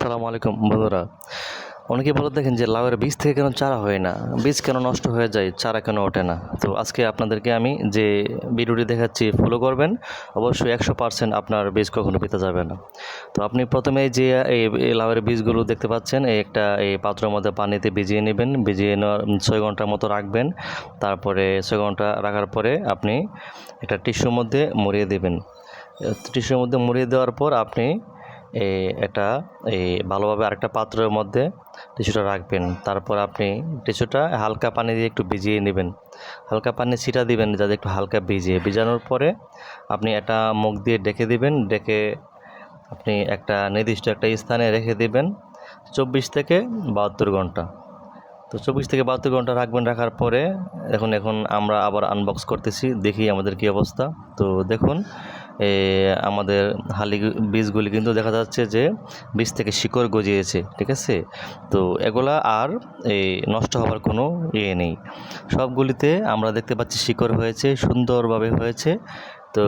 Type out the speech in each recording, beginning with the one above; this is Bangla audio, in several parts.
আসসালামু আলাইকুম, বন্ধুরা। অনেকে বলে দেখেন যে লাউয়ের বীজ থেকে কেন চারা হয় না? বীজ কেন নষ্ট হয়ে যায়? চারা কেন ওঠে না? তো আজকে আপনাদেরকে আমি যে ভিডিওটি দেখাচ্ছি ফলো করবেন। অবশ্যই একশো পার্সেন্ট আপনার বীজ কখনো পেতে যাবে না। তো আপনি প্রথমে যে এই লাউয়ের বীজগুলো দেখতে পাচ্ছেন, এই একটা, এই পাত্রের মধ্যে পানিতে ভিজিয়ে নেবেন। ভিজিয়ে নেওয়ার ছয় ঘণ্টার মতো রাখবেন। তারপরে ছয় ঘণ্টা রাখার পরে আপনি একটা টিস্যুর মধ্যে মুড়িয়ে দেবেন। টিস্যুর মধ্যে মুড়িয়ে দেওয়ার পর আপনি একটা এই ভালোভাবে আরেকটা পাত্রের মধ্যে টিস্যুটা রাখবেন। তারপর আপনি টিস্যুটা হালকা পানি দিয়ে একটু ভিজিয়ে নেবেন। হালকা পানি ছিটা দিবেন যাতে একটু হালকা ভিজিয়ে ভিজানোর পরে আপনি একটা মুখ দিয়ে ডেকে দিবেন। ডেকে আপনি একটা নির্দিষ্ট একটা স্থানে রেখে দিবেন চব্বিশ থেকে বাহাত্তর ঘণ্টা। তো চব্বিশ থেকে বাহাত্তর ঘণ্টা রাখবেন, রাখার পরে এখন এখন আমরা আবার আনবক্স করতেছি। দেখি আমাদের কী অবস্থা। তো দেখুন আমাদের হালি বীজগুলি কিন্তু দেখা যাচ্ছে যে বীজ থেকে শিকড় গজিয়েছে, ঠিক আছে? তো এগুলা আর এই নষ্ট হওয়ার কোনো ইয়ে নেই। সবগুলিতে আমরা দেখতে পাচ্ছি শিকড় হয়েছে, সুন্দরভাবে হয়েছে। তো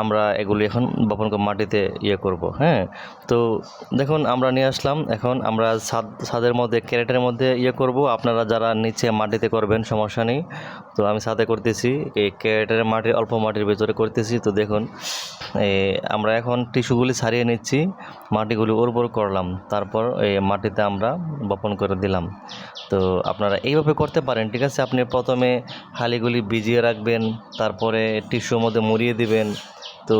আমরা এগুলি এখন বপন মাটিতে ইয়ে করব হ্যাঁ? তো দেখুন, আমরা নিয়ে আসলাম। এখন আমরা ছাদ ছাদের মধ্যে, ক্যারেটের মধ্যে ইয়ে করব। আপনারা যারা নিচে মাটিতে করবেন, সমস্যা নেই। তো আমি ছাদে করতেছি, এই ক্যারেটের মাটি অল্প মাটির ভিতরে করতেছি। তো দেখুন আমরা এখন টিস্যুগুলি ছাড়িয়ে নিচ্ছি। মাটিগুলি উর্বর করলাম। তারপর এই মাটিতে আমরা বপন করে দিলাম। তো আপনারা এইভাবে করতে পারেন, ঠিক আছে? আপনি প্রথমে হালিগুলি ভিজিয়ে রাখবেন। তারপরে টিস্যুর মধ্যে মুড়িয়ে দিবেন। তো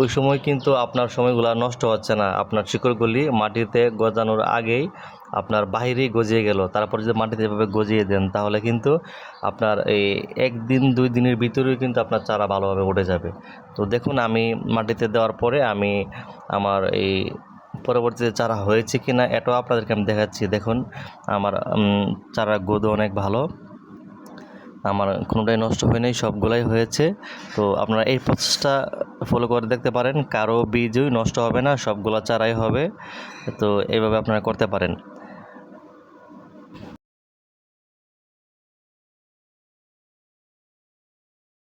ওই সময় কিন্তু আপনার সময়গুলো নষ্ট হচ্ছে না। আপনার শিকড়গুলি মাটিতে গজানোর আগেই আপনার বাহিরেই গজিয়ে গেল। তারপর যদি মাটিতে এভাবে গজিয়ে দেন, তাহলে কিন্তু আপনার এই একদিন, দুই দিনের ভিতরেই কিন্তু আপনার চারা ভালোভাবে উঠে যাবে। তো দেখুন, আমি মাটিতে দেওয়ার পরে আমি আমার এই পরবর্তীতে চারা হয়েছে কি না এটাও আপনাদেরকে আমি দেখাচ্ছি। দেখুন, আমার চারা গোদো অনেক ভালো। আমার কোনোটাই নষ্ট হয় নাই সবগুলাই হয়েছে। তো আপনারা এই প্রসেসটা ফলো করে দেখতে পারেন। কারও বীজই নষ্ট হবে না, সবগুলো চারাই হবে। তো এইভাবে আপনারা করতে পারেন।